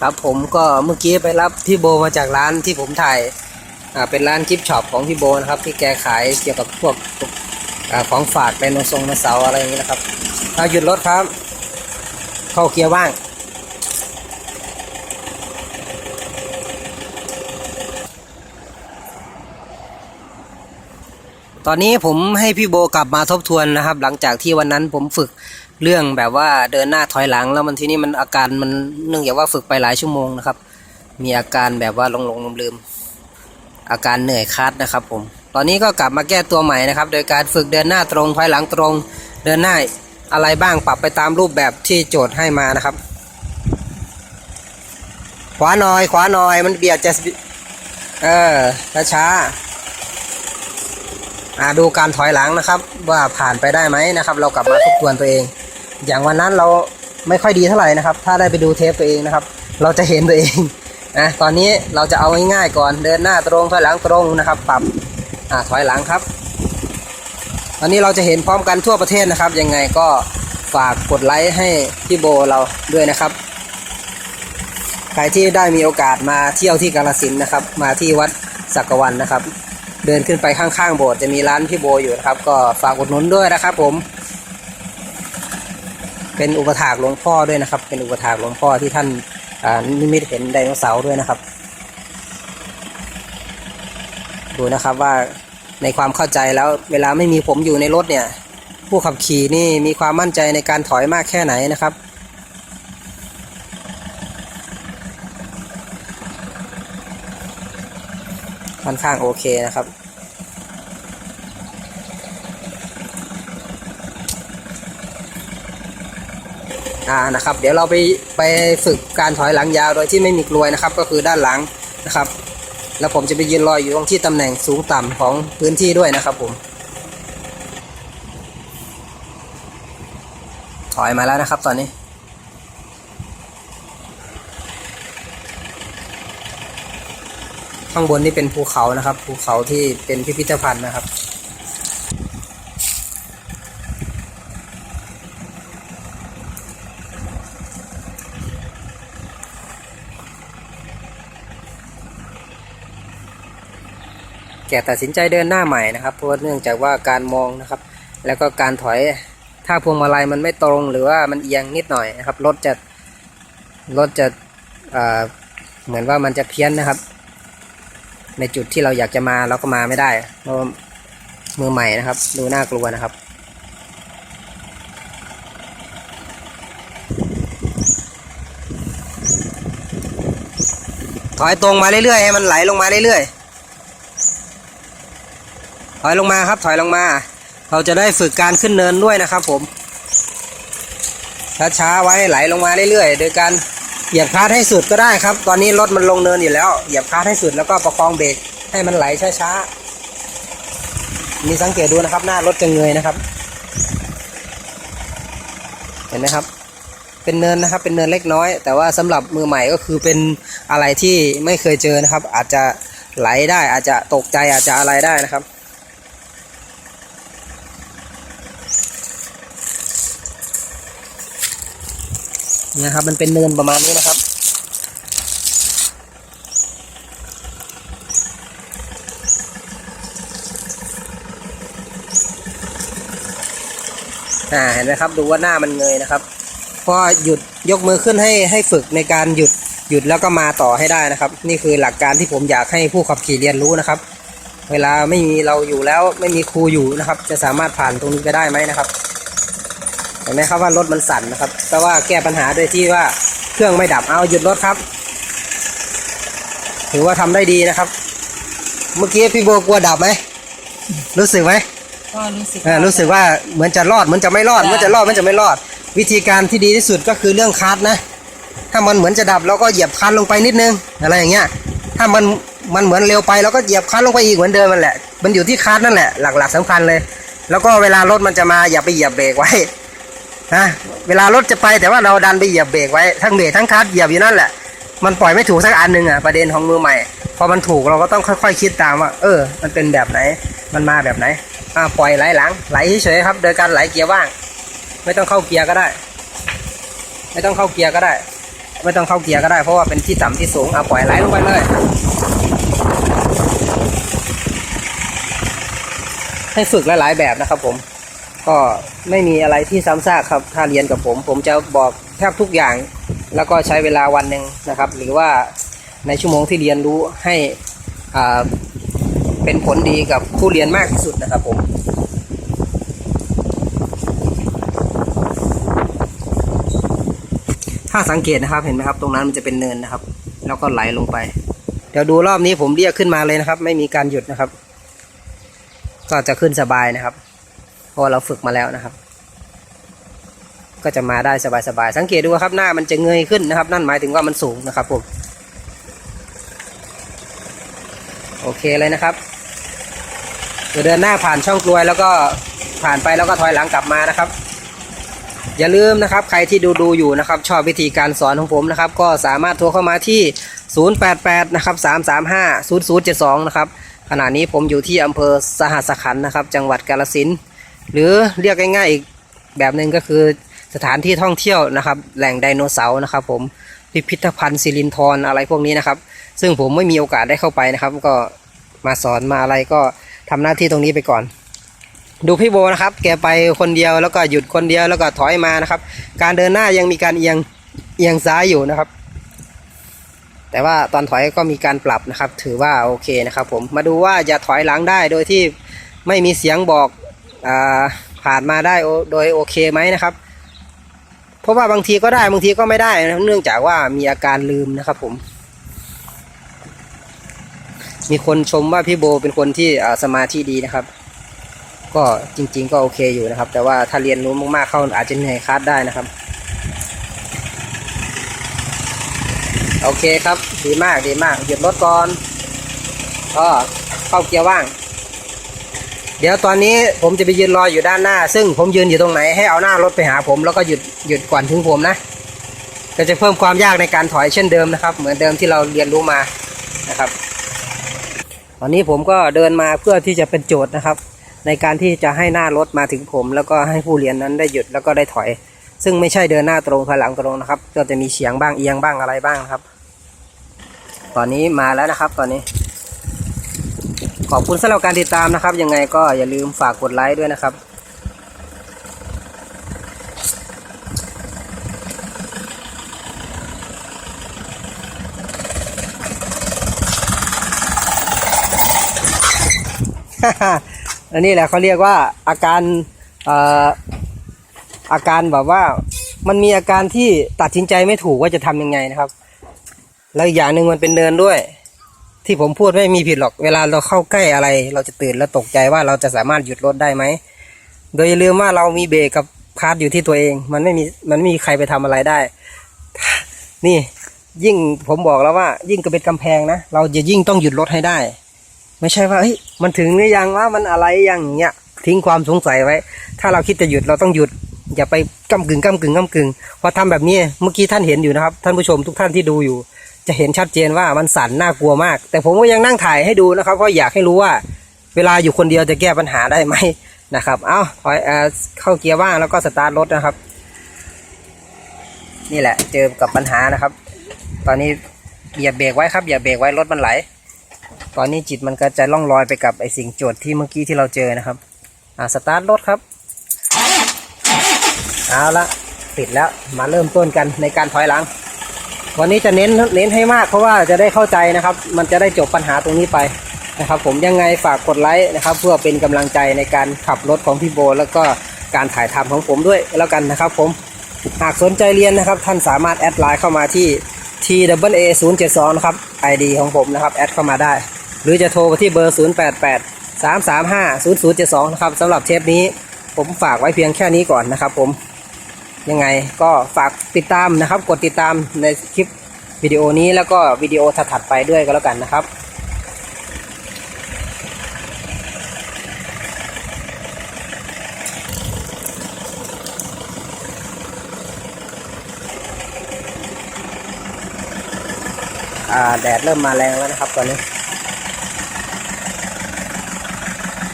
ครับผมก็เมื่อกี้ไปรับพี่โบมาจากร้านที่ผมถ่ายเป็นร้านกิฟช็อปของพี่โบนะครับ ที่แกขายเกี่ยวกับพวกของฝากไดโนทรงไดโนเสาอะไรอย่างนี้นะครับเอาหยุดรถครับ เข้าเกียร์ว่าง ตอนนี้ผมให้พี่โบกลับมาทบทวนนะครับ หลังจากที่วันนั้นผมฝึก เรื่องแบบว่าเดินหน้าถอยหลังแล้วมันทีนี้มันอาการมันเนื่องจากว่าฝึกไปหลายชั่วโมงนะครับ มีอาการแบบว่าหลงหลงลืมลืมอาการเหนื่อยคัดนะครับผม ตอนนี้ก็กลับมาแก้ตัวใหม่นะครับ โดยการฝึกเดินหน้าตรงถอยหลังตรง เดินหน้าอะไรบ้างปรับไปตามรูปแบบที่โจทย์ให้มานะครับ ขวาหน่อย ขวาหน่อยมันเบียดจะเออช้าๆอ่าดูการถอยหลังนะครับ ว่าผ่านไปได้ไหมนะครับ เรากลับมาทบทวนตัวเอง อย่างวันนั้นเราไม่ค่อยดีเท่าไหร่นะครับ ถ้าได้ไปดูเทปตัวเองนะครับ เราจะเห็นตัวเองนะตอนนี้เราจะเอาง่ายๆก่อนเดินหน้าตรงถอยหลังตรงนะครับ ปรับอ่าถอยหลังครับ ตอนนี้เราจะเห็นพร้อมกันทั่วประเทศนะครับ ยังไงก็ฝากกดไลค์ให้พี่โบเราด้วยนะครับ ใครที่ได้มีโอกาสมาเที่ยวที่กาลสินนะครับ มาที่วัดสักกวันนะครับ เดินขึ้นไปข้างๆโบสถ์จะมีร้านพี่โบอยู่นะครับ ก็ฝากอุดหนุนด้วยนะครับผม เป็นอุปถากหลวงพ่อด้วยนะครับ เป็นอุปถากหลวงพ่อที่ท่านนิมิตเห็นไดโนเสาร์ด้วยนะครับ ดูนะครับว่าในความเข้าใจแล้วเวลาไม่มีผมอยู่ในรถเนี่ย ผู้ขับขี่นี่มีความมั่นใจในการถอยมากแค่ไหนนะครับค่อนข้างโอเคนะครับ อ่านะครับ เดี๋ยวเราไปไปฝึกการถอยหลังยาวโดยที่ไม่มีกลวยนะครับ ก็คือด้านหลังนะครับ แล้วผมจะไปยืนรออยู่ตรงที่ตำแหน่งสูงต่ำของพื้นที่ด้วยนะครับผม ถอยมาแล้วนะครับตอนนี้ข้างบนนี่เป็นภูเขานะครับ ภูเขาที่เป็นพิพิธภัณฑ์นะครับ แกตัดสินใจเดินหน้าใหม่นะครับ เพราะเนื่องจากว่าการมองนะครับ แล้วก็การถอยถ้าพวงมาลัยมันไม่ตรงหรือว่ามันเอียงนิดหน่อยนะครับรถจะรถจะเเหมือนว่ามันจะเพี้ยนนะครับ ในจุดที่เราอยากจะมาเราก็มาไม่ได้เพราะมือใหม่นะครับ ดูน่ากลัวนะครับ ถอยตรงมาเรื่อยๆให้มันไหลลงมาเรื่อยๆ อยลงมาครับ ถอยลงมา เราจะได้ฝึกการขึ้นเนินด้วยนะครับ ผม ช้าๆไว้ไหลลงมาเรื่อยๆ โดยการเหยียบคลัตช์ให้สุดก็ได้ครับ ตอนนี้รถมันลงเนินอยู่แล้ว เหยียบคลัตช์ให้สุดแล้วก็ประคองเบรกให้มันไหลช้าๆ มีสังเกตดูนะครับ หน้ารถจะเงยนะครับ เห็นไหมครับ เป็นเนินนะครับ เป็นเนินเล็กน้อย แต่ว่าสำหรับมือใหม่ก็คือเป็นอะไรที่ไม่เคยเจอนะครับ อาจจะไหลได้อาจจะตกใจอาจจะอะไรได้นะครับ เนี่ยครับ มันเป็นเนินประมาณนี้นะครับอ่าเห็นไหมครับ ดูว่าหน้ามันเงยนะครับพอหยุดยกมือขึ้นให้ให้ฝึกในการหยุดหยุดแล้วก็มาต่อให้ได้นะครับ นี่คือหลักการที่ผมอยากให้ผู้ขับขี่เรียนรู้นะครับ เวลาไม่มีเราอยู่แล้วไม่มีครูอยู่นะครับ จะสามารถผ่านตรงนี้ไปได้ไหมนะครับ เห็นไหมครับว่ารถมันสั่นนะครับ แต่ว่าแก้ปัญหาโดยที่ว่าเครื่องไม่ดับเอาหยุดรถครับ ถือว่าทำได้ดีนะครับ เมื่อกี้พี่โบกลัวดับไหมรู้สึกไหมก็รู้สึกเออรู้สึกว่าเหมือนจะรอดเหมือนจะไม่รอดเหมือนจะรอดเหมือนจะไม่รอด วิธีการที่ดีที่สุดก็คือเรื่องคลัตช์นะ ถ้ามันเหมือนจะดับเราก็เหยียบคลัตช์ลงไปนิดนึงอะไรอย่างเงี้ย ถ้ามันมันเหมือนเร็วไปเราก็เหยียบคลัตช์ลงไปอีกเหมือนเดิมมันแหละ มันอยู่ที่คลัตช์นั่นแหละหลักๆสำคัญเลย แล้วก็เวลารถมันจะมาอย่าไปเหยียบเบรกไว้ นะเวลารถจะไปแต่ว่าเราดันไปเหยียบเบรกไว้ทั้งเบรกทั้งคลัตช์เหยียบอยู่นั่นแหละมันปล่อยไม่ถูกสักอันหนึ่งอะประเด็นของมือใหม่ พอมันถูกเราก็ต้องค่อยๆคิดตามว่า เออ มันเป็นแบบไหน มันมาแบบไหนอ่าปล่อยไหลหลังไหลเฉยๆครับโดยการไหลเกียร์ว่าง ไม่ต้องเข้าเกียร์ก็ได้ ไม่ต้องเข้าเกียร์ก็ได้ ไม่ต้องเข้าเกียร์ก็ได้เพราะว่าเป็นที่ต่ำที่สูงเอาปล่อยไหลลงไปเลยให้ฝึกหลายๆแบบนะครับผม ก็ไม่มีอะไรที่ซ้ำซากครับ ถ้าเรียนกับผม ผมจะบอกแทบทุกอย่าง แล้วก็ใช้เวลาวันหนึ่งนะครับ หรือว่าในชั่วโมงที่เรียนรู้ให้เป็นผลดีกับผู้เรียนมากที่สุดนะครับผมถ้าสังเกตนะครับเห็นไหมครับ ตรงนั้นมันจะเป็นเนินนะครับ แล้วก็ไหลลงไป เดี๋ยวดูรอบนี้ผมเรียกขึ้นมาเลยนะครับ ไม่มีการหยุดนะครับ ก็จะขึ้นสบายนะครับ ราะเราฝึกมาแล้วนะครับ ก็จะมาได้สบายๆสังเกตดูครับหน้ามันจะเงยขึ้นนะครับ นั่นหมายถึงว่ามันสูงนะครับผมโอเคเลยนะครับเดี๋ยวเดินหน้าผ่านช่องกลวยแล้วก็ผ่านไปแล้วก็ถอยหลังกลับมานะครับ อย่าลืมนะครับใครที่ดูดูอยู่นะครับ ชอบวิธีการสอนของผมนะครับ ก็สามารถโทรเข้ามาที่ 088 นะครับ 335 0072 นะครับขณะนี้ผมอยู่ที่อำเภอสหัสขันนะครับ จังหวัดกาฬสินธุ์ หรือเรียกง่ายๆอีกแบบหนึ่งก็คือสถานที่ท่องเที่ยวนะครับ แหล่งไดโนเสาร์นะครับ ผมพิพิธภัณฑ์สิรินธรอะไรพวกนี้นะครับ ซึ่งผมไม่มีโอกาสได้เข้าไปนะครับ ก็มาสอนมาอะไรก็ทำหน้าที่ตรงนี้ไปก่อน ดูพี่โบนะครับ แกไปคนเดียวแล้วก็หยุดคนเดียวแล้วก็ถอยมานะครับ การเดินหน้ายังมีการเอียงเอียงซ้ายอยู่นะครับ แต่ว่าตอนถอยก็มีการปรับนะครับ ถือว่าโอเคนะครับ ผมมาดูว่าจะถอยหลังได้โดยที่ไม่มีเสียงบอก ผ่านมาได้โดยโอเคไหมนะครับ เพราะว่าบางทีก็ได้บางทีก็ไม่ได้นะเนื่องจากว่ามีอาการลืมนะครับ ผม มีคนชมว่าพี่โบเป็นคนที่สมาธิดีนะครับ ก็จริง ๆ ก็โอเคอยู่นะครับ แต่ว่าถ้าเรียนรู้มากๆเข้าอาจจะเหนื่อยคลาดได้นะครับโอเคครับ ดีมากดีมากหยุดรถก่อนก็เข้าเกียร์ว่าง เดี๋ยวตอนนี้ผมจะไปยืนรออยู่ด้านหน้า ซึ่งผมยืนอยู่ตรงไหนให้เอาหน้ารถไปหาผมแล้วก็หยุดหยุดก่อนถึงผมนะก็จะเพิ่มความยากในการถอยเช่นเดิมนะครับ เหมือนเดิมที่เราเรียนรู้มานะครับตอนนี้ผมก็เดินมาเพื่อที่จะเป็นโจทย์นะครับ ในการที่จะให้หน้ารถมาถึงผม แล้วก็ให้ผู้เรียนนั้นได้หยุดแล้วก็ได้ถอย ซึ่งไม่ใช่เดินหน้าตรงถอยหลังตรงนะครับ ก็จะมีเฉียงบ้างเอียงบ้างอะไรบ้างนะครับ ตอนนี้มาแล้วนะครับ ตอนนี้ ขอบคุณสำหรับการติดตามนะครับ ยังไงก็อย่าลืมฝากกดไลค์ด้วยนะครับอันนี้แหละเขาเรียกว่าอาการอาการแบบว่ามันมีอาการที่ตัดสินใจไม่ถูกว่าจะทำยังไงนะครับ แล้วอีกอย่างหนึ่งมันเป็นเดินด้วย ที่ผมพูดไม่มีผิดหรอก เวลาเราเข้าใกล้อะไร เราจะตื่นแล้วตกใจว่าเราจะสามารถหยุดรถได้ไหม โดยอย่าลืมว่าเรามีเบรกกับคาร์ดอยู่ที่ตัวเอง มันไม่มี มันไม่มีใครไปทำอะไรได้ นี่ยิ่งผมบอกแล้วว่า ยิ่งก็เป็นกำแพงนะ เราจะยิ่งต้องหยุดรถให้ได้ ไม่ใช่ว่าเฮ้ย มันถึงหรือยังว่ามันอะไรอย่างเงี้ย ทิ้งความสงสัยไว้ ถ้าเราคิดจะหยุดเราต้องหยุด อย่าไปกำกึ่งกำกึ่งกำกึ่งพอทำแบบนี้ เมื่อกี้ท่านเห็นอยู่นะครับ ท่านผู้ชมทุกท่านที่ดูอยู่ จะเห็นชัดเจนว่ามันสั่นน่ากลัวมาก แต่ผมก็ยังนั่งถ่ายให้ดูนะครับเพราะอยากให้รู้ว่า เวลาอยู่คนเดียวจะแก้ปัญหาได้ไหมนะครับเอาถอยเออเข้าเกียร์ว่างแล้วก็สตาร์ทรถนะครับ นี่แหละ เจอกับปัญหานะครับ ตอนนี้อย่าเบรกไว้ครับ อย่าเบรกไว้รถมันไหล ตอนนี้จิตมันก็จะล่องลอยไปกับไอสิ่งโจทย์ที่เมื่อกี้ที่เราเจอนะครับอ่าสตาร์ทรถครับเอาละติดแล้วมาเริ่มต้นกันในการถอยหลัง วันนี้จะเน้นเน้นให้มากเพราะว่าจะได้เข้าใจนะครับ มันจะได้จบปัญหาตรงนี้ไปนะครับ ผมยังไงฝากกดไลค์นะครับ เพื่อเป็นกำลังใจในการขับรถของพี่โบ แล้วก็การถ่ายทำของผมด้วยแล้วกันนะครับ ผมหากสนใจเรียนนะครับ ท่านสามารถแอดไลน์เข้ามาที่ t w a 0 7 2นะครับ ID ของผมนะครับแอดเข้ามาได้ หรือจะโทรไปที่เบอร์ 0 8 8 3 3 5 0 0 7 2นะครับสำหรับเทปนี้ผมฝากไว้เพียงแค่นี้ก่อนนะครับผม ยังไงก็ฝากติดตามนะครับ กดติดตามในคลิปวิดีโอนี้แล้วก็วิดีโอถัดๆไปด้วยก็แล้วกันนะครับอ่าแดดเริ่มมาแรงแล้วนะครับตอนนี้